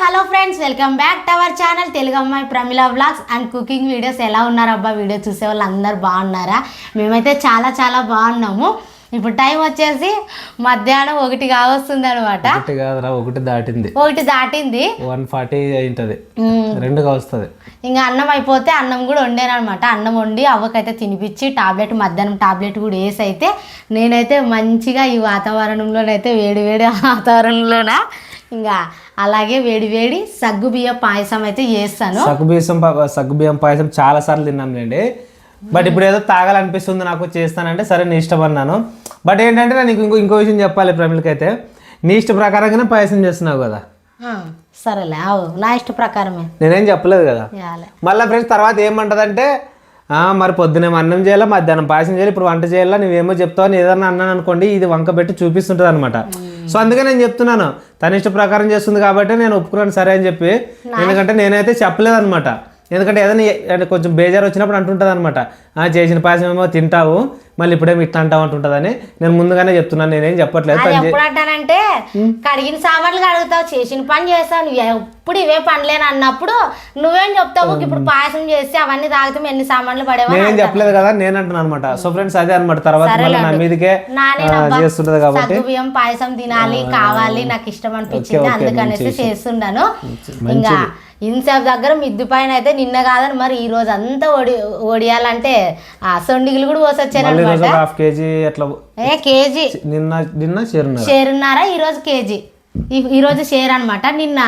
Hello friends welcome back to our channel Telugu అమ్మాయి Pramila blogs and cooking videos. ఎలా ఉన్నారు అబ్బా? Video చూసే వాళ్ళు అందరు బాగున్నారా? మేమైతే చాలా చాలా బాగున్నాము. ఇప్పుడు టైం వచ్చేసి మధ్యాహ్నం ఒకటి కావస్తుంది అనమాట ఒకటి కాదురా ఒకటి దాటింది. ఒకటి దాటింది. One forty అయింటది. ఉమ్, రెండుగా వస్తుంది ఇంకా అన్నం అయిపోతే అన్నం కూడా వండాను అనమాట అన్నం వండి అవ్వకైతే తినిపించి టాబ్లెట్ మధ్యాహ్నం టాబ్లెట్ కూడా వేసి అయితే నేనైతే మంచిగా ఈ వాతావరణంలోనైతే వేడి వేడి వాతావరణంలోన? ఇంకా అలాగే వేడి వేడి సగ్గు బియ్య పాయసం అయితే చేస్తాను. సగ్గుబియ్యం సగ్గుబియ్యం పాయసం చాలా సార్లు తిన్నాంలేండి బట్ ఇప్పుడు ఏదో తాగాలనిపిస్తుంది నాకు చేస్తానంటే సరే నీ ఇష్టం అన్నాను. బట్ ఏంటంటే నేను ఇంకో ఇంకో విషయం చెప్పాలి ప్రమిళకైతే. నీ ఇష్ట ప్రకారంగానే పాయసం చేస్తున్నావు కదా. ఆ, సరేలే అవు నా ఇష్ట ప్రకారమే. నేనేం చెప్పలేదు కదా. మళ్ళీ ఫ్రెండ్స్ తర్వాత ఏమంటదంటే "ఆ, మరి పొద్దునేమో అన్నం చేయాలా మధ్యాహ్నం పాయసం చేయాలి ఇప్పుడు వంట చేయాలా నువ్వేమో చెప్తావు అని ఏదన్నా అన్నాను అనుకోండి ఇది వంక పెట్టి చూపిస్తుంటుంది అనమాట సో అందుకే నేను చెప్తున్నాను తన ఇష్ట ప్రకారం చేస్తుంది కాబట్టి నేను ఒప్పుకున్నాను సరే అని చెప్పి. ఎందుకంటే నేనైతే చెప్పలేదు అనమాట ఎందుకంటే ఏదైనా అంటే కొంచెం బేజారు వచ్చినప్పుడు అంటుంటుంది అనమాట చేసిన పాయసం ఏమో తింటావు మళ్ళీ ఇప్పుడేమో ఇట్లా అంటావు అంటుంటుందని నేను ముందుగానే చెప్తున్నాను నేనేం చెప్పట్లేదు. అంటానంటే కడిగిన సామాన్లు కడుగుతావు చేసిన పని చేస్తావు నువ్వు ఎప్పుడు ఇవే పనిలేని అన్నప్పుడు నువ్వేం చెప్తావు? ఇప్పుడు పాయసం చేసి అవన్నీ తాగితే ఎన్ని సామాన్లు పడేవా నేనేం చెప్పలేదు కదా నేను అంటున్నాను అనమాట సో ఫ్రెండ్స్ అదే అనమాట తర్వాత మళ్ళీ నా మీదకే చేస్తుంటది కాబట్టి. బియ్యం పాయసం తినాలి కావాలి నాకు ఇష్టం అనిపించింది అందుకనేసి చేస్తున్నాను. ఇంకా ఇన్సేపు దగ్గర మిద్దు పైన అయితే నిన్న కాదని మరి ఈ రోజు అంతా ఒడి ఒడియాలంటే ఆ సొండిగులు కూడా రోజు ఒక హాఫ్ కేజీ అట్లా ఏ కేజీ. నిన్న నిన్న షేరున్నారా ఈరోజు కేజీ. ఈ- ఈరోజు షేర్ అనమాట నిన్న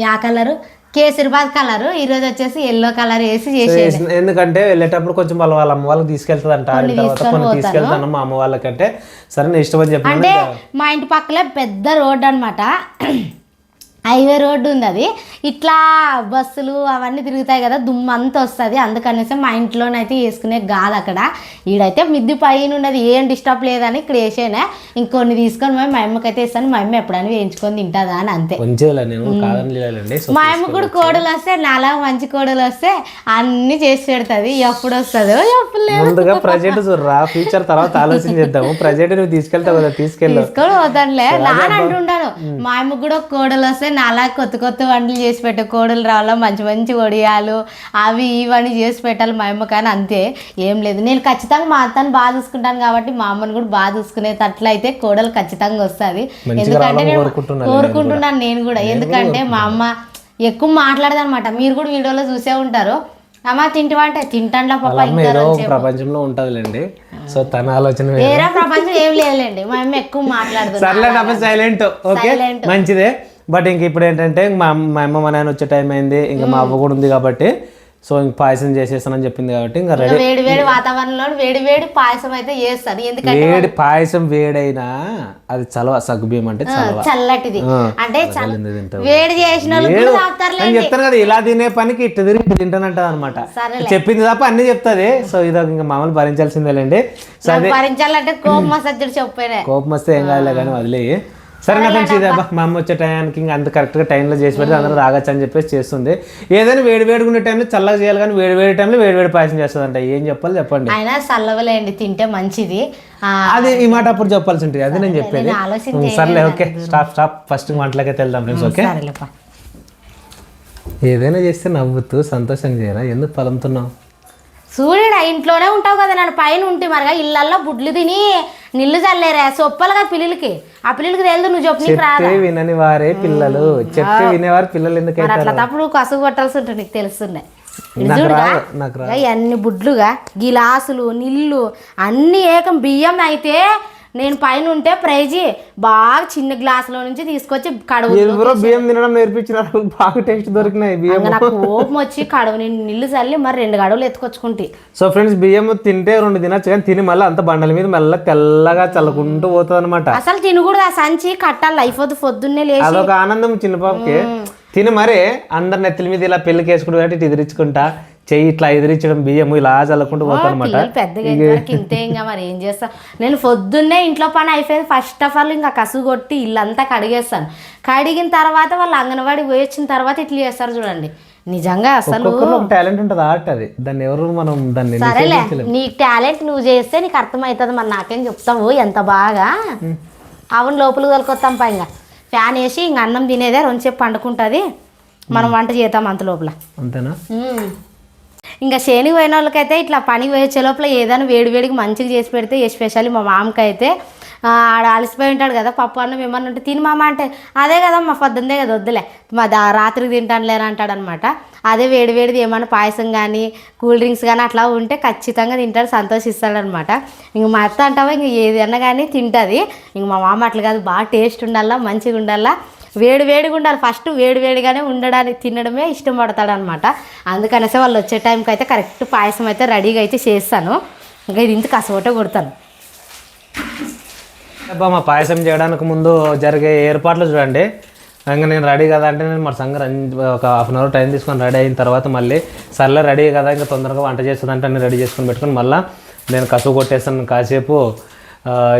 యా కలరు కేసరిబాద్ కలరు ఈరోజు వచ్చేసి ఎల్లో కలర్ వేసి చేసేది. ఎందుకంటే వెళ్ళేటప్పుడు కొంచెం వాళ్ళ వాళ్ళ అమ్మ వాళ్ళకి తీసుకెళ్తాదంట. కొన్ని తీసుకెళ్తాను మా అమ్మ వాళ్ళకంటే. సరే ఇష్టం అని అంటే మా ఇంటి పక్కలే పెద్ద రోడ్డు అనమాట హైవే రోడ్డు ఉంది అది. ఇట్లా బస్సులు అవన్నీ తిరుగుతాయి కదా దుమ్ము అంతా వస్తుంది. అందుకనేసి మా ఇంట్లోనైతే వేసుకునే కాదు అక్కడ. ఈడైతే మిద్ది పైన ఉన్నది. ఏం డిస్టర్బ్ లేదని ఇక్కడ వేసేనా. ఇంకొన్ని తీసుకొని మా అమ్మకైతే ఇస్తాను. మా అమ్మ ఎప్పుడైనా వేయించుకొని తింటుందా అని అంతే. మా అమ్మ కూడా కోడలు వస్తే నాలా మంచి కోడలు వస్తే అన్ని చేసి పెడుతుంది. ఎప్పుడు వస్తుందో ఎప్పుడు లేదు. ముందుగా ప్రజెంట్ చూడరా. ఫ్యూచర్ తర్వాత ఆలోచన చేద్దాము. ప్రజెంట్ నువ్వు తీసుకెళ్తావు కదా తీసుకెళ్ళు. తీసుకొని నాన్న అంటుంటాను మా అమ్మ కూడా కోడలు వస్తే నాలా కొత్త కొత్త వంటలు చేసి పెట్టే కోడలు రావాలా మంచి మంచి వడియాలు అవి ఇవన్నీ చేసి పెట్టాలి మా అమ్మ కానీ అంతే. ఏం లేదు. నేను ఖచ్చితంగా మా అత్తని బాగా చూసుకుంటాను కాబట్టి మా అమ్మని కూడా బాగా చూసుకునేటట్లయితే కోడలు ఖచ్చితంగా వస్తుంది. ఎందుకంటే నేను కోరుకుంటున్నాను నేను కూడా. ఎందుకంటే మా అమ్మ ఎక్కువ మాట్లాడదన్నమాట. మీరు కూడా వీడియోలో చూసే ఉంటారు. అమ్మ తింటావా అంటే తింటాండ్లా పాప ప్రపంచంలో ఉంటదిలేండి. సో తన ఆలోచన వేరు. ప్రపంచం ఏం లేదులేండి. మా అమ్మ ఎక్కువ సర్లే అమ్మ సైలెంట్ ఓకే. మంచిదే. బట్ ఇంక ఇప్పుడు ఏంటంటే మా అమ్మ మా అమ్మ మా నాన్న వచ్చే టైం అయింది. ఇంకా మా అవ్వ కూడా ఉంది కాబట్టి. సో ఇంక పాయసం చేసేస్తానని చెప్పింది కాబట్టి ఇంకా రెడీ వేడి వేడి వాతావరణంలో వేడి వేడి పాయసం అయితే చేస్తాను. ఎందుకంటే వేడి పాయసం వేడైనా అది చలవ సగ్గుబియ్యం అంటే చలవ. చల్లటిది. అంటే చల్ల చల్లింది తింటావు. వేడి చేసిన వాళ్ళు కూడా తాగుతారులే నేను చెప్తాను కదా ఇలా తినే పనికి ఇట్టు తిరిగి ఇట్టు తింటానంటది అనమాట సరేలే. చెప్పింది తప్ప అన్ని చెప్తుంది. సో ఇది ఇంకా మామూలు భరించాల్సిందేలేండి. సో నాకు భరించాలంటే కోపం మసజ్జుడు చెప్పేనే. కోపం వస్తే ఏం కాదులే కానీ వదిలేయి. సరే నా ఇదే అబ్బా, మా అమ్మ వచ్చే టైంకి ఇంకా అంత కరెక్ట్గా టైంలో చేసి పెడితే అందరూ తాగొచ్చు అని చెప్పేసి చేస్తుంది. ఏదైనా వేడి వేడిగా ఉండే టైంలో చల్లగా చేయాలి కానీ వేడి వేడి టైంలో వేడి వేడి పాయసం చేస్తుందంట. ఏం చెప్పాలి చెప్పండి. అయినా చల్లవలేండి తింటే మంచిది. అది ఈ మాట అప్పుడు చెప్పాల్సి ఉంటుంది అదే నేను చెప్పేది. సర్లే ఓకే. Stop stop. ఫస్ట్ వంటలకే వెళ్దాం ఫ్రెండ్స్ ఓకే? ఏదైనా చేస్తే నవ్వుతూ సంతోషంగా చేయరా? ఎందుకు పలంతున్నావు సూర్యుడు ఇంట్లోనే ఉంటావు కదా నన్ను పైన ఉంటే మరిగా ఇళ్ళల్లో బుడ్లు తిని నిల్లు చల్లేరా సొప్పలుగా పిల్లలకి. ఆ పిల్లలకి తెలియదు నువ్వు చెప్పు నీకు రాదు? వినని వారే పిల్లలు. చెప్తే వినేవారు పిల్లలు మరి ఎందుకైతే అట్లా తప్పుడు కసుగు కొట్టాల్సి ఉంటుంది నీకు ఇక అన్ని బుడ్లుగా గిలాసులు నీళ్ళు అన్ని ఏకం బియ్యం అయితే నేను పైన ఉంటే ప్రైజీ బాగా చిన్న గ్లాసులో నుంచి తీసుకొచ్చి కడుగు బియ్యం తినడం నేర్పించినారు బాగా టేస్ట్ దొరికినాయి బియ్యం నాకు కోపం వచ్చి కడుగు నేను నీళ్ళు చల్లి మరి రెండు గడువులు ఎత్తుకొచ్చుకుంటే. సో ఫ్రెండ్స్ బియ్యం తింటే రెండు తినచ్చు కానీ తిని మళ్ళీ అంత బండల మీద మెల్ల తెల్లగా చల్లుకుంటూ పోతుంది అనమాట అసలు తినకూడదు ఆ సంచి కట్టాలి అయిపోద్దు పొద్దున్నే లేచి. అదొక ఆనందం చిన్న పాపకి తిని మరే అందరి నెత్తిల మీద ఇలా పెళ్ళికి వేసుకుంటూ ఇటు ఎదిరించుకుంటా. చెయ్యి ఇట్లా ఎదిరించడం బియ్యం ఇలా చల్లుకుంటూ పోతా అనమాట పిల్లలు పెద్దగా అయిన వరకు ఇంతే ఇంకా మరి ఏం చేస్తా? నేను పొద్దున్నే ఇంట్లో పని అయిపోయింది. ఫస్ట్ ఆఫ్ ఆల్ ఇంకా కసు కొట్టి ఇల్లంతా కడిగేస్తాను. కడిగిన తర్వాత వాళ్ళు అంగన్వాడి పోయి వచ్చిన తర్వాత ఇట్లా చేస్తారు చూడండి. నిజంగా అసలు టాలెంట్ ఉంటుంది ఆర్ట్ అది. దాన్ని ఎవరు మనం దాన్ని సరేలే నీ టాలెంట్ నువ్వు చేస్తే నీకు అర్థమవుతుంది. మరి నాకేం చెప్తావు? ఎంత బాగా? అవును లోపలికి తోలుకొస్తాం పైగా ఫ్యాన్ వేసి ఇంక అన్నం తినేదే రెండుసేపు పండుకుంటుంది. మనం వంట చేద్దాం అంత లోపల. అంతేనా? ఇంకా శని పోయిన వాళ్ళకైతే ఇట్లా పనికి పోయే లోపల ఏదైనా వేడి వేడికి మంచిగా చేసి పెడితే ఎస్పెషల్లీ మా మామకి అయితే ఆడ అలసిపోయి ఉంటాడు కదా పప్పు అన్నం ఏమన్నా ఉంటే తిని మామ అంటే అదే కదా మా పొద్దుందే కదా వద్దులే. మా దా రాత్రికి తింటానులేరా అంటాడు అనమాట అదే వేడి వేడిది ఏమన్నా పాయసం కానీ కూల్ డ్రింక్స్ కానీ అట్లా ఉంటే ఖచ్చితంగా తింటాడు సంతోషిస్తాడు అనమాట ఇంక మా అత్త అంటావా ఇంక ఏదైనా కానీ తింటుంది. ఇంక మా మామ అట్లా కాదు బాగా టేస్ట్ ఉండాలా మంచిగా ఉండాలా వేడి వేడిగా ఉండాలి. ఫస్ట్ వేడి వేడిగానే ఉండడానికి తినడమే ఇష్టం పడతాడు అనమాట అందుకనేసి వాళ్ళు వచ్చే టైంకి అయితే కరెక్ట్ పాయసం అయితే రెడీగా అయితే చేస్తాను. ఇంకా ఇది ఇంత కసోటే కొడతాను. అబ్బా మా పాయసం చేయడానికి ముందు జరిగే ఏర్పాట్లు చూడండి. ఇంకా నేను రెడీ కదా అంటే నేను మా సంగ ఒక హాఫ్ అన్ అవర్ టైం తీసుకొని రెడీ అయిన తర్వాత మళ్ళీ సర్లే రెడీ కదా ఇంకా తొందరగా వంట చేస్తుందంటే అన్ని రెడీ చేసుకొని పెట్టుకొని మళ్ళీ నేను కసువు కొట్టేస్తాను కాసేపు.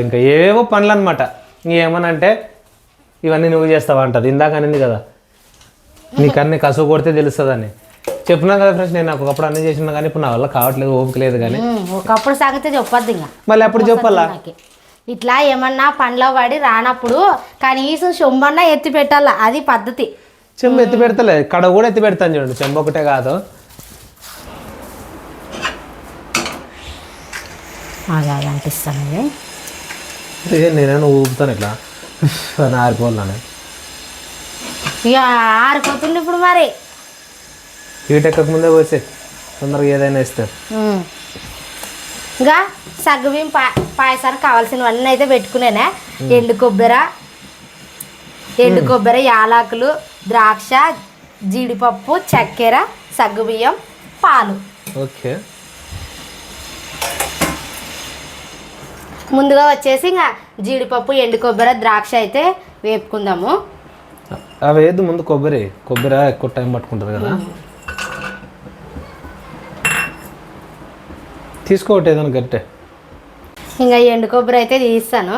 ఇంకా ఏవేవో పనులు అనమాట ఇంకేమనంటే ఇవన్నీ నువ్వు చేస్తావా అంటది. ఇందాక అనింది కదా. నీకు అన్ని కసువు కొడితే తెలుస్తుందని. చెప్పినా కదా ఫ్రెండ్స్ నేను నాకు ఒకప్పుడు అన్నీ చేసినా కానీ ఇప్పుడు నా వల్ల కావట్లేదు ఓపిక లేదు కానీ. ఒకప్పుడు సంగతి చెప్పొద్దు ఇంకా మళ్ళీ అప్పుడు చెప్పాలా. ఇట్లా ఏమన్నా పండ్లో పడి రానప్పుడు కనీసం సొమ్మన్నా ఎత్తి పెట్టాల? అది పద్ధతి. చెంబు ఎత్తి పెడతలే. కడ కూడా ఎత్తి పెడతాను చూడండి చెంబు ఒకటే కాదు. అలా అనిపిస్తాను ఇది. ఏ నేనైనా ఊపుతాను ఇట్లా. అని ఆరిపోవాలని ఇక ఆరిపోతుంది ఇప్పుడు మరి. హీట్ ఎక్కక ముందే పోసే తొందరగా ఏదైనా ఇస్తారు. ఇంకా సగ్గుబియ్యం పా పాయసానికి కావాల్సినవన్నీ అయితే పెట్టుకునేనే. ఎండు కొబ్బరి ఎండు కొబ్బరి యాలకులు ద్రాక్ష జీడిపప్పు చక్కెర సగ్గుబియ్యం పాలు. ఓకే. ముందుగా వచ్చేసి ఇంకా జీడిపప్పు ఎండు కొబ్బరి ద్రాక్ష అయితే వేపుకుందాము. అవి వేద్దు ముందు కొబ్బరి? కొబ్బరి ఎక్కువ టైం పట్టుకుంటుంది కదా. తీసుకోవట్టు ఏదైనా గట్టే. ఇంకా ఎండు కొబ్బరి అయితే తీస్తాను.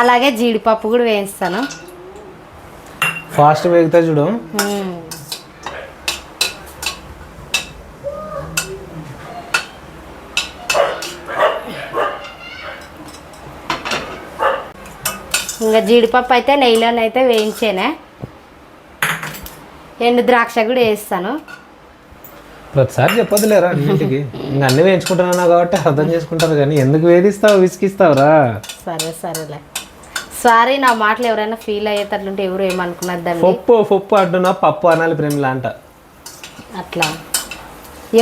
అలాగే జీడిపప్పు కూడా వేయిస్తాను ఫాస్ట్ వేగుతా చూడు. ఇంకా జీడిపప్పు అయితే నెయ్యిలోనైతే వేయించేనే. ఎండు ద్రాక్ష కూడా వేస్తాను. ప్రతిసారి చెప్పొద్దులేరా అన్నింటికి ఇంకా అన్ని వేయించుకుంటున్నాను కాబట్టి అర్థం చేసుకుంటారు కానీ ఎందుకు వేధిస్తావు విసిగిస్తావురా? సరే సరేలే. సారీ నా మాటలు ఎవరైనా ఫీల్ అయ్యేటట్లుంటే ఎవరు ఏమనుకున్నద్దండి? పప్పు పప్పు అంటున్నా పప్పు అనాలి ప్రేమిలా అంట. అట్లా.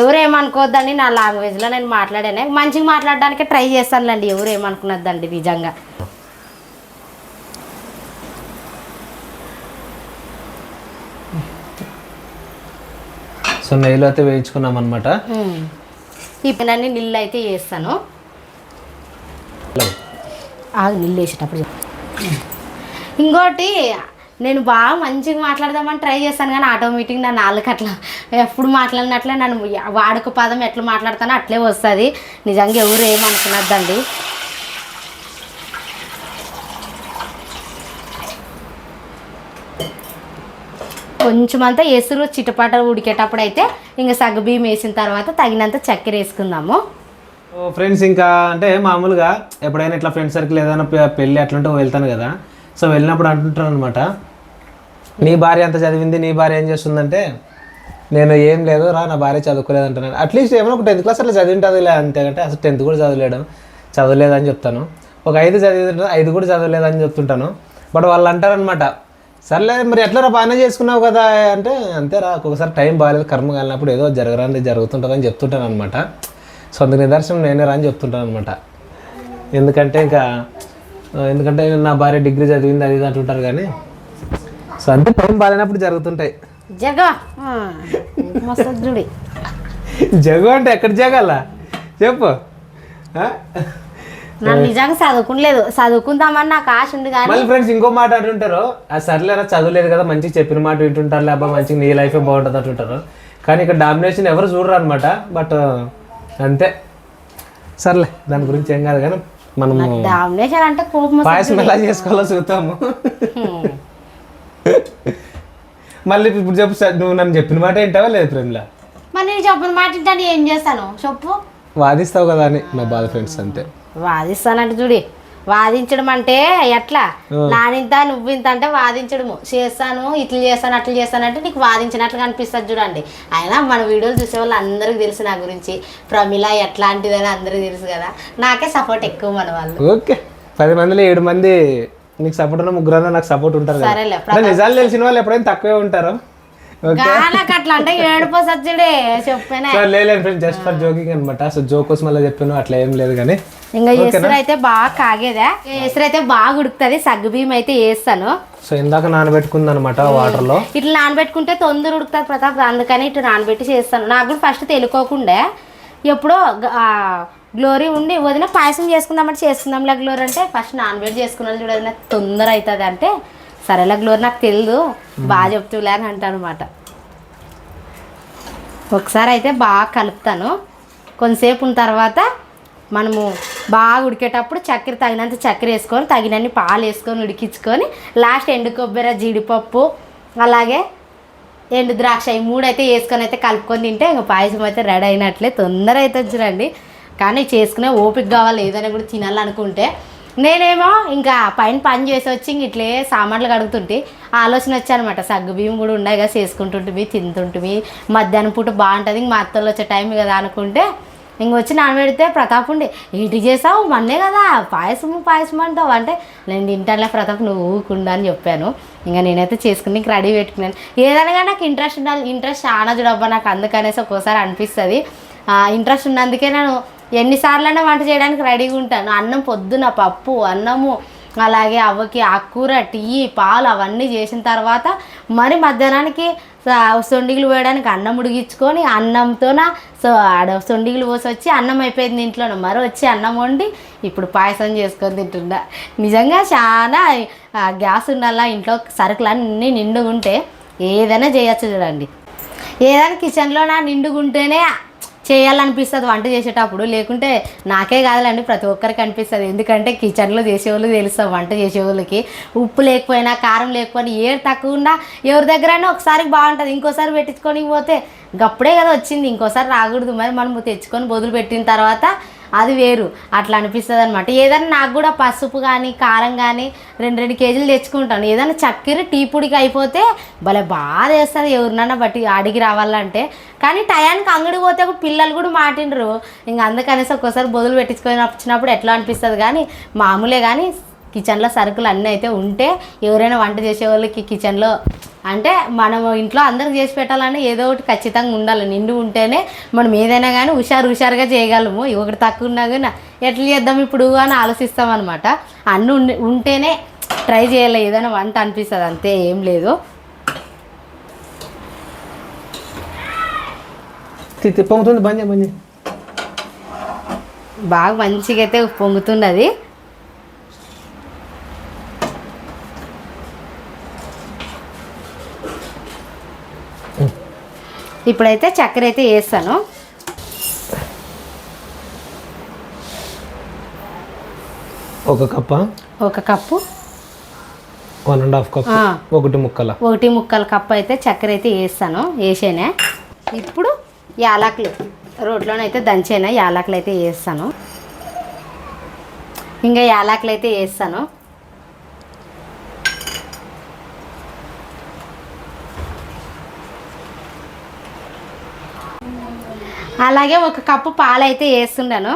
ఎవరు ఏమనుకోవద్దండి నా లాంగ్వేజ్లో నేను మాట్లాడానే. మంచిగా మాట్లాడడానికి ట్రై చేస్తానులేండి ఎవరు ఏమనుకున్నద్దండి నిజంగా. సో నెయ్యిలో అయితే వేయించుకున్నాం అనమాట. ఈ పని నీళ్ళు అయితే వేస్తాను. ఆగు నీళ్ళు వేసేటప్పుడు. ఇంకోటి నేను బాగా మంచిగా మాట్లాడదామని ట్రై చేస్తాను కానీ ఆటోమేటిక్ నా నాలుగు అట్లా ఎప్పుడు మాట్లాడినట్లే నన్ను వాడుక పదం ఎట్లా మాట్లాడతానో అట్లే వస్తుంది. నిజంగా ఎవరు ఏమనుకున్నదండి కొంచెం అంతా ఎసురు చిటపాట ఉడికేటప్పుడు అయితే ఇంకా సగ్గుబియ్యం వేసిన తర్వాత తగినంత చక్కెర వేసుకుందాము. ఫ్రెండ్స్ ఇంకా అంటే మామూలుగా ఎప్పుడైనా ఇట్లా ఫ్రెండ్ సర్కిల్ ఏదైనా పెళ్ళి అట్లుంటే వెళ్తాను కదా. సో వెళ్ళినప్పుడు అంటుంటాను అనమాట నీ భార్య అంత చదివింది నీ భార్య ఏం చేస్తుందంటే నేను ఏం లేదు రా నా భార్య చదువుకోలేదు అంటున్నాను అట్లీస్ట్ ఏమైనా ఒక టెన్త్ క్లాస్ అట్లా చదివింటుందిలే అంతే అంటే అసలు టెన్త్ కూడా చదవలేడు చదవలేదని చెప్తాను. ఒక ఐదు చదివి ఐదు కూడా చదవలేదని చెప్తుంటాను. బట్ వాళ్ళు అంటారనమాట సర్లే మరి ఎట్లా రా బాగానే చేసుకున్నావు కదా అంటే అంతేరా ఒక్కొక్కసారి టైం బాగాలేదు కర్మ కాలినప్పుడు ఏదో జరగరాని జరుగుతుంటుందని చెప్తుంటాను అనమాట సో అందుకు నిదర్శనం నేనే రా అని చెప్తుంటాను అనమాట ఎందుకంటే ఇంకా ఎందుకంటే నా భార్య డిగ్రీ చదివింది అది అంటుంటారు కానీ సో అంతే టైం బాగాలేనప్పుడు జరుగుతుంటాయి. జగ. జగు అంటే ఎక్కడ జగాల? చెప్పు? నన్ను నిజంగా చదువుకునలేదు చదువుకుందామని నాకు ఆశ ఉంది కానీ మళ్ళీ ఫ్రెండ్స్ ఇంకో మాట అంటుంటారు ఆ సర్లేరా చదవలేదు కదా మంచిగా చెప్పిన మాట వింటుంటారులే అబ్బా మంచిగా నీ లైఫే బాగుంటుంది అంటుంటారు. కానీ ఇక్కడ డామినేషన్ ఎవరు చూడరు అనమాట బట్ అంతే. సర్లే దాని గురించి ఏం కాదు కానీ మనము డామినేషన్ అంటే కోపం. పాయసం ఎలా చేసుకోవాలో చూద్దాము. మళ్ళీ ఇప్పుడు చెప్పు నువ్వు నన్ను చెప్పిన మాట ఏంటావా లేదు ప్రేమలా? మరి నేను చెప్పిన మాట వింటాను ఏం చేస్తాను? చెప్పు. వాదిస్తావు కదా అని నా బాధ ఫ్రెండ్స్ అంతే. వాదిస్తానంటే చూడి వాదించడం అంటే ఎట్లా. నానింత నువ్వింత అంటే వాదించడము. చేస్తాను ఇట్లా చేస్తాను అట్లా చేస్తాను అంటే నీకు వాదించినట్లు కనిపిస్తుంది చూడండి. అయినా మన వీడియోలు చూసే వాళ్ళు అందరికీ తెలుసు నా గురించి. ప్రమిళ ఎట్లాంటిదని అందరికీ తెలుసు కదా. నాకే సపోర్ట్ ఎక్కువ మన వాళ్ళు. ఓకే. పది మందిలో ఏడు మంది నీకు సపోర్ట్ ఉన్న ముగ్గురు నాకు సపోర్ట్ ఉంటారు నిజాలు తెలిసిన వాళ్ళు ఎప్పుడైనా తక్కువే ఉంటారు? జస్ట్ ఫర్ జోకింగ్ అనమాట సో జోక్ కోసం అలా చెప్పాను అట్లా ఏం లేదు కానీ. ఇంకా ఎసురు అయితే బాగా కాగేదా? ఎసురు అయితే బాగా ఉడుకుతుంది సగ్గు బియ్యం అయితే వేస్తాను సో ఇందాక నానబెట్టుకుంది అనమాట వాటర్లో ఇట్లా నానబెట్టుకుంటే తొందర ఉడుకుతుంది ప్రతాప్ అందుకని ఇట్లా నానబెట్టి చేస్తాను. నాకు కూడా ఫస్ట్ తెలుకోకుండా ఎప్పుడో గ్లోరీ ఉండి వదిన పాయసం చేసుకుందామంటే చేసుకుందాంలే గ్లోరీ అంటే ఫస్ట్ నానబెట్టి చేసుకున్నాను చూడదు తొందర అవుతుంది అంటే. సరేలే గ్లోరీ నాకు తెలియదు బాగా చెప్తులే అని అంటాను అనమాట ఒకసారి అయితే బాగా కలుపుతాను. కొంతసేపు ఉన్న తర్వాత మనము బాగా ఉడికేటప్పుడు చక్కెర తగినంత చక్కెర వేసుకొని తగినన్ని పాలు వేసుకొని ఉడికించుకొని లాస్ట్ ఎండు కొబ్బరి జీడిపప్పు అలాగే ఎండు ద్రాక్ష ఈ మూడు అయితే వేసుకొని అయితే కలుపుకొని తింటే ఇంకా పాయసం అయితే రెడీ అయినట్లే. తొందర అయితే చూడండి. కానీ చేసుకునే ఓపిక కావాలి. ఏదైనా కూడా తినాలనుకుంటే నేనేమో ఇంకా పైన పని చేసి వచ్చి ఇంక ఇట్లే సామాన్లు కడుగుతుంటే ఆలోచన వచ్చానమాట. సగ్గు బియ్యం కూడా ఉన్నాయి కదా చేసుకుంటుంటివి తింటుంటివి. మధ్యాహ్నం పూట బాగుంటుంది ఇంక మా అత్తలు వచ్చే టైం కదా అనుకుంటే ఇంక వచ్చి నానబెడితే ప్రతాప్ ఉండి ఏంటి చేసావు? మన్నే కదా పాయసము పాయసం అంటావు. అంటే నేను తింటానులే ప్రతాప్ నువ్వు ఊకుండా అని చెప్పాను. ఇంకా నేనైతే చేసుకుని ఇంక రెడీ పెట్టుకున్నాను. ఏదైనా నాకు ఇంట్రెస్ట్ ఉండాలి ఇంట్రెస్ట్ చాలా చూడబ్బా నాకు అందుకనేసి ఒక్కోసారి అనిపిస్తుంది. ఇంట్రెస్ట్ ఉన్నందుకే నేను ఎన్నిసార్లైనా వంట చేయడానికి రెడీగా ఉంటాను. అన్నం పొద్దున పప్పు అన్నము అలాగే అవ్వకి ఆకుకూర టీ పాలు అవన్నీ చేసిన తర్వాత మరి మధ్యాహ్నానికి సొండిగులు వేయడానికి అన్నం ఉడిగించుకొని అన్నంతోన సో ఆడ సొండిగులు పోసి వచ్చి అన్నం అయిపోయింది ఇంట్లోనే. మరో వచ్చి అన్నం వండి ఇప్పుడు పాయసం చేసుకొని తింటుండా నిజంగా చాలా గ్యాస్ ఉండాలా ఇంట్లో సరుకులు అన్నీ నిండుగుంటే ఏదైనా చేయొచ్చు చూడండి. ఏదైనా కిచెన్లో నా నిండుగుంటేనే చేయాలనిపిస్తుంది వంట చేసేటప్పుడు. లేకుంటే నాకే కాదులండి ప్రతి ఒక్కరికి అనిపిస్తుంది. ఎందుకంటే కిచెన్లో చేసేవాళ్ళు తెలుస్తాం వంట చేసేవాళ్ళకి. ఉప్పు లేకపోయినా కారం లేకపోయినా ఏది తక్కువ ఉన్నా ఎవరి దగ్గరైనా ఒకసారి బాగుంటుంది ఇంకోసారి పెట్టించుకొని పోతే గప్పుడే కదా వచ్చింది. ఇంకోసారి రాకూడదు. మరి మనం తెచ్చుకొని బదులు పెట్టిన తర్వాత అది వేరు. అట్లా అనిపిస్తుంది అనమాట ఏదైనా నాకు కూడా పసుపు కానీ కారం కానీ రెండు రెండు కేజీలు తెచ్చుకుంటాను. ఏదైనా చక్కెర టీ పొడికి అయిపోతే భలే బాగా వేస్తుంది ఎవరినన్నా బట్టి అడిగి రావాలంటే. కానీ టయానికి అంగడికి పోతే పిల్లలు కూడా మాటిండ్రు. ఇంకా అందుకనేసి ఒక్కోసారి బదులు పెట్టించుకొని వచ్చినప్పుడు ఎట్లా అనిపిస్తుంది కానీ మామూలే కానీ కిచెన్లో సరుకులు అన్నీ అయితే ఉంటే ఎవరైనా వంట చేసే వాళ్ళకి కిచెన్లో అంటే మనం ఇంట్లో అందరికి చేసి పెట్టాలంటే ఏదో ఒకటి ఖచ్చితంగా ఉండాలి. నిండు ఉంటేనే మనం ఏదైనా కానీ హుషారు హుషారుగా చేయగలము. ఒకటి తక్కువ ఉన్నా కానీ ఎట్లా చేద్దాం ఇప్పుడు అని ఆలోచిస్తాం అనమాట అన్నీ ఉంటేనే ట్రై చేయాలి. ఏదైనా వంట అనిపిస్తుంది. అంతే ఏం లేదు. పొంగుతుంది బంద్ బంద్. బాగా మంచిగా అయితే పొంగుతున్నది. ఇప్పుడైతే చక్కెర అయితే వేస్తాను. ఒక కప్ప? ఒక cup. One and half cup. ఒకటి ముక్కల? ఒకటి ముక్కల కప్పు అయితే చక్కెర అయితే వేస్తాను. వేసేనే. ఇప్పుడు యాలకులు. రోట్లోనైతే దంచేనా? యాలకులు అయితే వేస్తాను. ఇంకా యాలకులు అయితే వేస్తాను. అలాగే ఒక కప్పు పాలు అయితే వేస్తున్నాను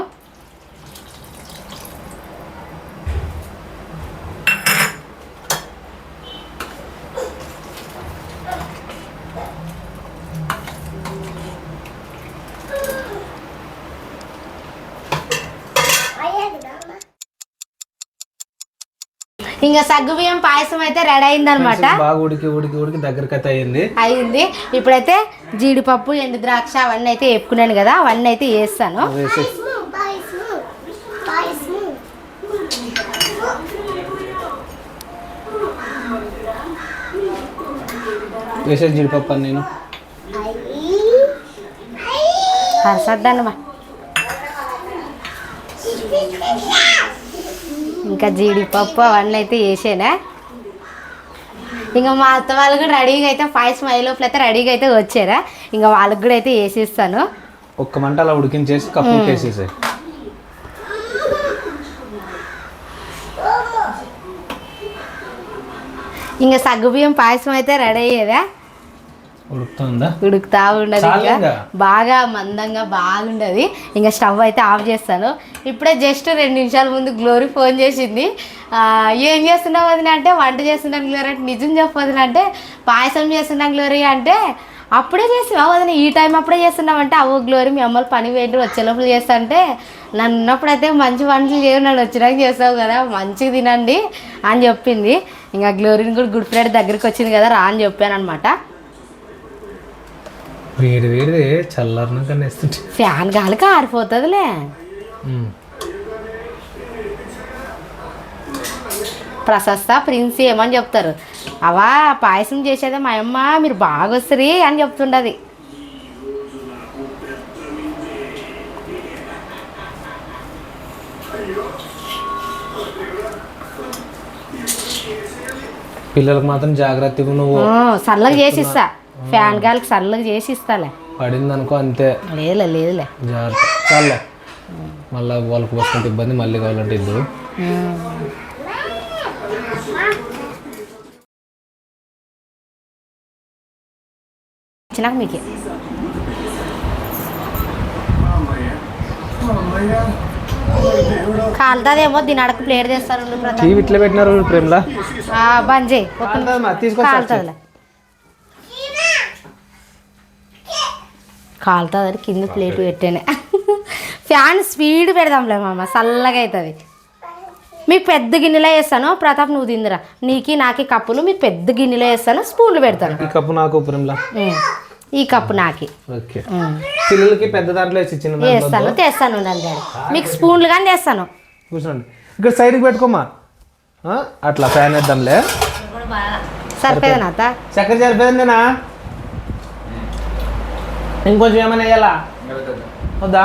ఇంకా సగ్గుబియ్యం పాయసం అయితే రెడీ అయిందనమాట. బాగా ఉడికి ఉడికి ఉడికి దగ్గరికి అయితే అయ్యింది అయింది. ఇప్పుడైతే జీడిపప్పు ఎండు ద్రాక్ష అవన్నీ అయితే వేపుకున్నాను కదా అవన్నీ అయితే వేస్తాను. వేసి జీడిపప్పు నేను. హర్షద్దన్నమా ఇంకా జీడిపప్పు అవన్నీ అయితే వేసేనా ఇంకా మా అత్త వాళ్ళు కూడా రెడీగా అయితే పాయసం లోపల అయితే రెడీగా అయితే వచ్చారా? ఇంకా వాళ్ళకి కూడా అయితే వేసిస్తాను ఒక్క మంట అలా ఉడికించేసి కప్పు వేసేసాయి ఇంకా సగ్గుబియ్యం పాయసం అయితే రెడీ అయ్యేదా? ఉడుకుతుందా? ఉడుకుతా ఉండదు ఇంకా. బాగా మందంగా బాగుండదు. ఇంకా స్టవ్ అయితే ఆఫ్ చేస్తాను. ఇప్పుడే జస్ట్ రెండు నిమిషాల ముందు గ్లోరీ ఫోన్ చేసింది. ఏం చేస్తున్నావు వదిన అంటే వంట చేస్తున్నాను గ్లోరీ అంటే నిజం చెప్పదు అంటే పాయసం చేస్తున్నాను గ్లోరీ అంటే అప్పుడే చేసినావు వదిన? ఈ టైం అప్పుడే చేస్తున్నామంటే అవో గ్లోరీ మీ అమ్మలు పని వేయండి వచ్చే లోపల చేస్తా అంటే నన్ను ఉన్నప్పుడైతే మంచి వంటలు చేయవు నన్ను వచ్చినాక చేస్తావు కదా మంచిగా తినండి అని చెప్పింది. ఇంకా గ్లోరీని కూడా గుడ్ ఫ్రైడే దగ్గరికి వచ్చింది కదా రా అని చెప్పాను అనమాట వేడి వేడి చల్లారినాక వేస్తుంటే. ఫ్యాన్ గాలికి ఆరిపోతుందిలే ప్రశస్త ప్రిన్స్ ఏమని చెప్తారు? అవా పాయసం చేసేదే మా అమ్మ మీరు బాగా వస్తుంది అని చెప్తుండది. పిల్లలకు మాత్రం జాగ్రత్తగా నువ్వు ఆ, చల్లగా చేసి ఇస్తా ఫ్యాన్ గాలికి చల్లగా చేసి ఇస్తాలే. పడింది అనుకో అంతే. లేదులే లేదులే. జాగ్రత్త. చాలే. మళ్ళీ వాళ్ళకి వస్తుంటే ఇబ్బంది మళ్ళీ కావాలంటే ఇద్దరు వచ్చినాక మీకే. కాలుతుందేమో దీని అడక ప్లేట్ చేస్తారు టీవీ ఇట్లా పెట్టినారు ప్రేమలా? ఆ, బంద్ చేయి. కాలుతుందిలే. కాలుతుంది కింద ప్లేట్ పెట్టానే. ఫ్యాన్ స్పీడ్ పెడదాంలే మామ చల్లగా అవుతుంది మీకు పెద్ద గిన్నెలో వేస్తాను. ప్రతాప్ నువ్వు తిందిరా. నీకి నాకి కప్పులు మీకు పెద్ద గిన్నెలో వేస్తాను. స్పూన్లు పెడతాను. ఈ కప్పు నాకు. ఈ కప్పు నాకి. పిల్లలకి పెద్ద దాంట్లో వేస్తాను. తెస్తాను మీకు స్పూన్లు కానీ తెస్తాను. కూర్చోండి. ఇక్కడ సైడ్కి పెట్టుకోమా అట్లా ఫ్యాన్ వేద్దాంలే. సరిపోయేది నాత చక్కెర సరిపోయిందేనా? ఇంకొంచెం ఏమైనా వేయాలా వద్దా?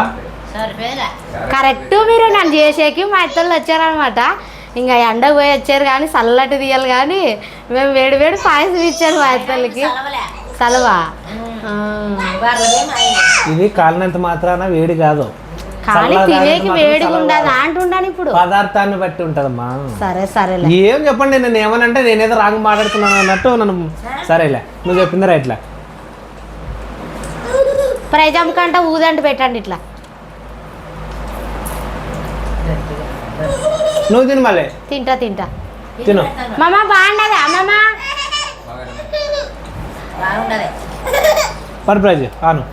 కరెక్ట్ మీరు నన్ను చేసేకి మా ఇద్దరు వచ్చారనమాట ఇంకా ఎండకు పోయి వచ్చారు కానీ చల్లటి తీయాలి కానీ మేము వేడి వేడి పాయసం ఇచ్చాను మా ఇద్దరికి. సలవా ఆ. ఇది కాలినంత మాత్రాన వేడి కాదు. కానీ తినేకి వేడిగా చల్లగా ఉండదు అంటుండాను ఇప్పుడు. పదార్థాన్ని బట్టి ఉంటదమ్మా. సరే సరేలే. ఏం చెప్పండి నేను ఏమనంటే నేనేదో రాంగ్ మాట్లాడుతున్నాను అన్నట్టు నన్ను సరేలే నువ్వు చెప్పింది రైట్లే. ప్రైజమ్ కంటే ఊదంట పెట్టండి ఇట్లా. నువ్వు తిను మళ్ళీ. తింటా తింటా. తిను. మామ బాగున్నదా మామ? పర్ ప్రైజ్ ఆను.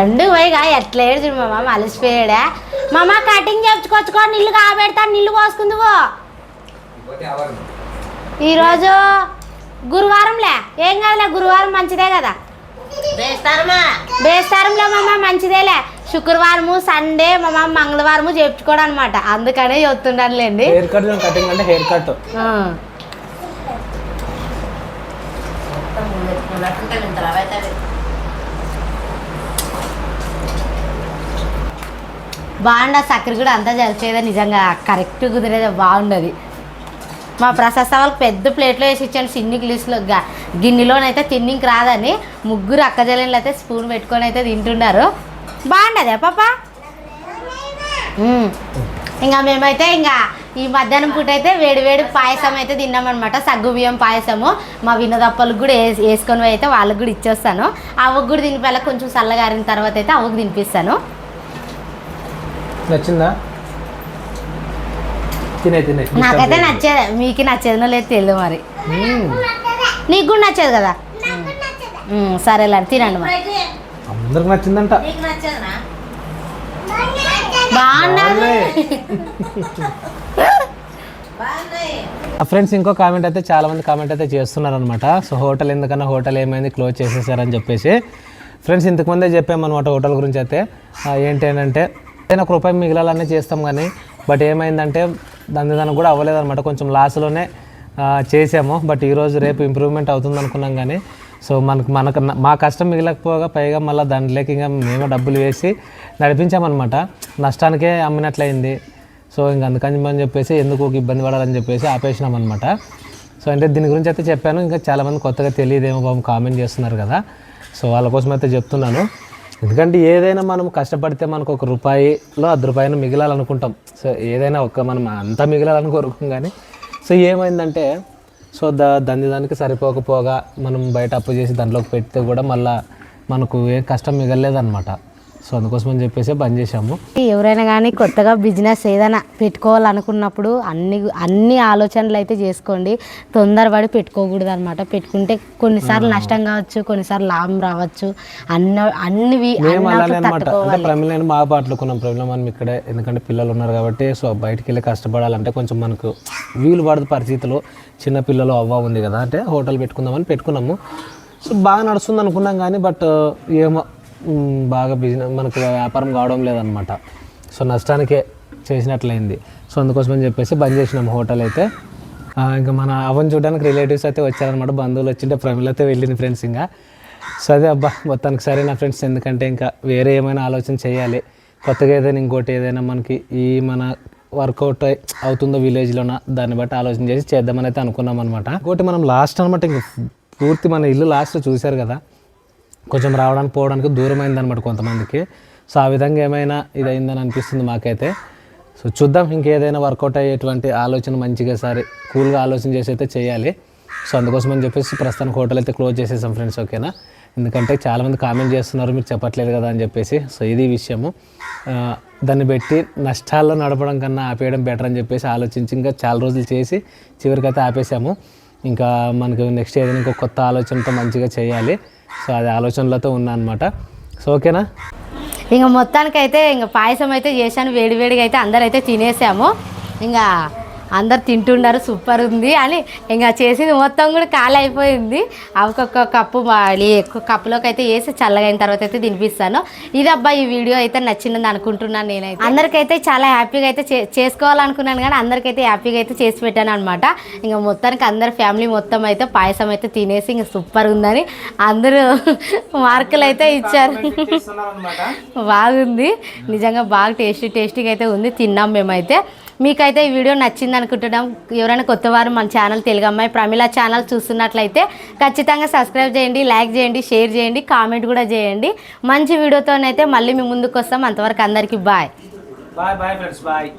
ఎండు పోయిగా ఎట్లా చూడు మామ అలసిపోయాడా? మామ కటింగ్ చేయించుకొచ్చుకో నీళ్ళు కాబెడతా నీళ్ళు పోసుకుందువో. ఈరోజు గురువారంలే ఏం కాదులే గురువారం మంచిదే కదా. బేస్తారంలే మామ మంచిదేలే శుక్రవారము సండే మామ మంగళవారము చేయించుకోవడం అనమాట అందుకనే చెప్తుండానులేండి హెయిర్ కట్ కటింగ్ అంటే హెయిర్ కట్. ఆ. బాగుండ చక్కెర కూడా అంతా జరిచేదా నిజంగా. కరెక్ట్ కుదిరేది బాగుండదు. మా ప్రశస్త వాళ్ళకి పెద్ద ప్లేట్లో వేసి ఇచ్చాను చిన్ని గ్లీస్లో. గిన్నెలోనైతే తిన్నికి రాదని ముగ్గురు అక్కజల్లెళ్ళు అయితే స్పూన్ పెట్టుకొని అయితే తింటున్నారు. బాగుండదే పాప? ఇంకా మేమైతే ఇంకా ఈ మధ్యాహ్నం పూట అయితే వేడి వేడి పాయసం అయితే తిన్నామన్నమాట. సగ్గు బియ్యం పాయసము మా వినదప్పలకు కూడా వేసి వేసుకొని అయితే వాళ్ళకి కూడా ఇచ్చేస్తాను. అవ్వకు కూడా తినిపేలా కొంచెం చల్లగారిన తర్వాత అయితే అవ్వకు తినిపిస్తాను. నచ్చిందా? తినే తినే. నాకైతే నచ్చేది మీకు నచ్చేదినో లేదు తెలియదు మరి. నీకు కూడా నచ్చేది కదా? ఉమ్, సరేలే తినండి మరి. అందరికి నచ్చిందంట. ఫ్రెండ్స్ ఇంకో కామెంట్ అయితే చాలా మంది కామెంట్ అయితే చేస్తున్నారు అనమాట సో హోటల్ ఎందుకన్నా హోటల్ ఏమైంది క్లోజ్ చేసేసారని చెప్పేసి. ఫ్రెండ్స్ ఇంతకుముందే చెప్పామన్నమాట హోటల్ గురించి అయితే. ఆ, ఏంటి అంటే ఏదైనా ఒక రూపాయి మిగిలాలనే చేస్తాం కానీ బట్ ఏమైందంటే దాని దానికి కూడా అవ్వలేదన్నమాట. కొంచెం లాస్లోనే చేసాము. బట్ ఈరోజు రేపు ఇంప్రూవ్మెంట్ అవుతుంది అనుకున్నాం కానీ సో మనకు మనకు మా కష్టం మిగిలకపోగా పైగా మళ్ళీ దాంట్లోకి ఇంకా మేమే డబ్బులు వేసి నడిపించామన్నమాట. నష్టానికే అమ్మినట్లయింది. సో ఇంక అందుకని అని చెప్పేసి ఎందుకు ఒక ఇబ్బంది పడాలని చెప్పేసి ఆపేసినాం అనమాట సో అంటే దీని గురించి అయితే చెప్పాను. ఇంకా చాలామంది కొత్తగా తెలియదేమో బాబు కామెంట్ చేస్తున్నారు కదా. సో వాళ్ళ కోసం అయితే చెప్తున్నాను. ఎందుకంటే ఏదైనా మనం కష్టపడితే మనకు ఒక రూపాయిలో అది రూపాయలు మిగిలాలనుకుంటాం. సో ఏదైనా ఒక్క మనం అంతా మిగిలాలని కోరుకుం కానీ సో ఏమైందంటే సో దా దాని దానికి సరిపోకపోగా మనం బయట అప్పు చేసి దాంట్లోకి పెడితే కూడా మళ్ళీ మనకు ఏం కష్టం మిగలలేదన్నమాట. సో అందుకోసం అని చెప్పేసి బంద్ చేసాము ఎవరైనా కానీ కొత్తగా బిజినెస్ ఏదైనా పెట్టుకోవాలనుకున్నప్పుడు అన్ని అన్ని ఆలోచనలు అయితే చేసుకోండి. తొందరపడి పెట్టుకోకూడదు అనమాట పెట్టుకుంటే కొన్నిసార్లు నష్టం కావచ్చు కొన్నిసార్లు లాభం రావచ్చు. అన్న అన్ని వి- మేము అలానే అన్నట్లు అనమాట అంటే తట్టుకోవాలి. ప్రమిళని బాగా పాటలుకున్నాం ప్రమిళ మనం ఇక్కడే ఎందుకంటే పిల్లలు ఉన్నారు కాబట్టి సో బయటికి వెళ్ళి కష్టపడాలంటే కొంచెం మనకు వీలు పడదు పరిస్థితులు. చిన్న పిల్లలు అవ్వ ఉంది కదా అంటే హోటల్ పెట్టుకుందామని పెట్టుకున్నాము. సో బాగా నడుస్తుంది అనుకున్నాం కానీ బట్ ఏమో బాగా బిజినెస్ మనకు వ్యాపారం కావడం లేదనమాట సో నష్టానికే చేసినట్లయింది. సో అందుకోసం అని చెప్పేసి బంద్ చేసినాం హోటల్ అయితే. ఇంకా మన అవన్నీ చూడడానికి రిలేటివ్స్ అయితే వచ్చారనమాట బంధువులు వచ్చింటే ప్రమిళతో వెళ్ళింది ఫ్రెండ్స్ ఇంకా. సో అదే అబ్బా మొత్తానికి సరే నా ఫ్రెండ్స్ ఎందుకంటే ఇంకా వేరే ఏమైనా ఆలోచన చేయాలి. కొత్తగా ఏదైనా ఇంకోటి ఏదైనా మనకి ఈ మన వర్కౌట్ అవుతుందో విలేజ్లోన దాన్ని బట్టి ఆలోచన చేసి చేద్దామని అయితే అనుకున్నాం అనమాట ఇంకోటి మనం లాస్ట్ అనమాట ఇంక పూర్తి మన ఇల్లు లాస్ట్ చూశారు కదా. కొంచెం రావడానికి పోవడానికి దూరమైంది అనమాట కొంతమందికి. సో ఆ విధంగా ఏమైనా ఇది అయిందని అనిపిస్తుంది మాకైతే. సో చూద్దాం ఇంకేదైనా వర్కౌట్ అయ్యేటువంటి ఆలోచన మంచిగా సరే కూల్గా ఆలోచన చేసి అయితే చేయాలి. సో అందుకోసం అని చెప్పేసి ప్రస్తుతానికి హోటల్ అయితే క్లోజ్ చేసేసాం ఫ్రెండ్స్ ఓకేనా? ఎందుకంటే చాలామంది కామెంట్ చేస్తున్నారు మీరు చెప్పట్లేదు కదా అని చెప్పేసి. సో ఇది విషయము. దాన్ని పెట్టి నష్టాల్లో నడపడం కన్నా ఆపేయడం బెటర్ అని చెప్పేసి ఆలోచించి ఇంకా చాలా రోజులు చేసి చివరికైతే ఆపేసాము. ఇంకా మనకు నెక్స్ట్ ఏదైనా ఇంకో కొత్త ఆలోచనతో మంచిగా చేయాలి. సో అది ఆలోచనలతో ఉన్నా అనమాట సో ఓకేనా? ఇంకా మొత్తానికైతే ఇంకా పాయసం అయితే చేశాను వేడి వేడిగా అయితే అందరైతే అయితే తినేసాము. ఇంకా అందరు తింటున్నారు సూపర్ ఉంది అని ఇంకా చేసింది మొత్తం కూడా ఖాళీ అయిపోయింది. ఒక్కొక్క కప్పు కప్పులోకి అయితే వేసి చల్లగా అయిన తర్వాత అయితే తినిపిస్తాను. ఇది అబ్బా ఈ వీడియో అయితే నచ్చిందని అనుకుంటున్నాను నేనైతే. అందరికైతే చాలా హ్యాపీగా అయితే చే- చేసుకోవాలనుకున్నాను కానీ అందరికైతే హ్యాపీగా అయితే చేసి పెట్టాను అనమాట ఇంకా మొత్తానికి అందరు ఫ్యామిలీ మొత్తం అయితే పాయసం అయితే తినేసి ఇంకా సూపర్ ఉందని అందరూ మార్కులు అయితే ఇచ్చారు. బాగుంది. నిజంగా బాగా టేస్టీ టేస్టీగా అయితే ఉంది. తిన్నాం మేమైతే. మీకైతే ఈ వీడియో నచ్చింది అనుకుంటున్నాం. ఎవరైనా కొత్త వారు మన ఛానల్ తెలుగు అమ్మాయి ప్రమిళ ఛానల్ చూస్తున్నట్లయితే ఖచ్చితంగా సబ్స్క్రైబ్ చేయండి లైక్ చేయండి షేర్ చేయండి కామెంట్ కూడా చేయండి. మంచి వీడియోతోనైతే మళ్ళీ మీ ముందుకు వస్తాం. అంతవరకు అందరికీ bye bye bye friends bye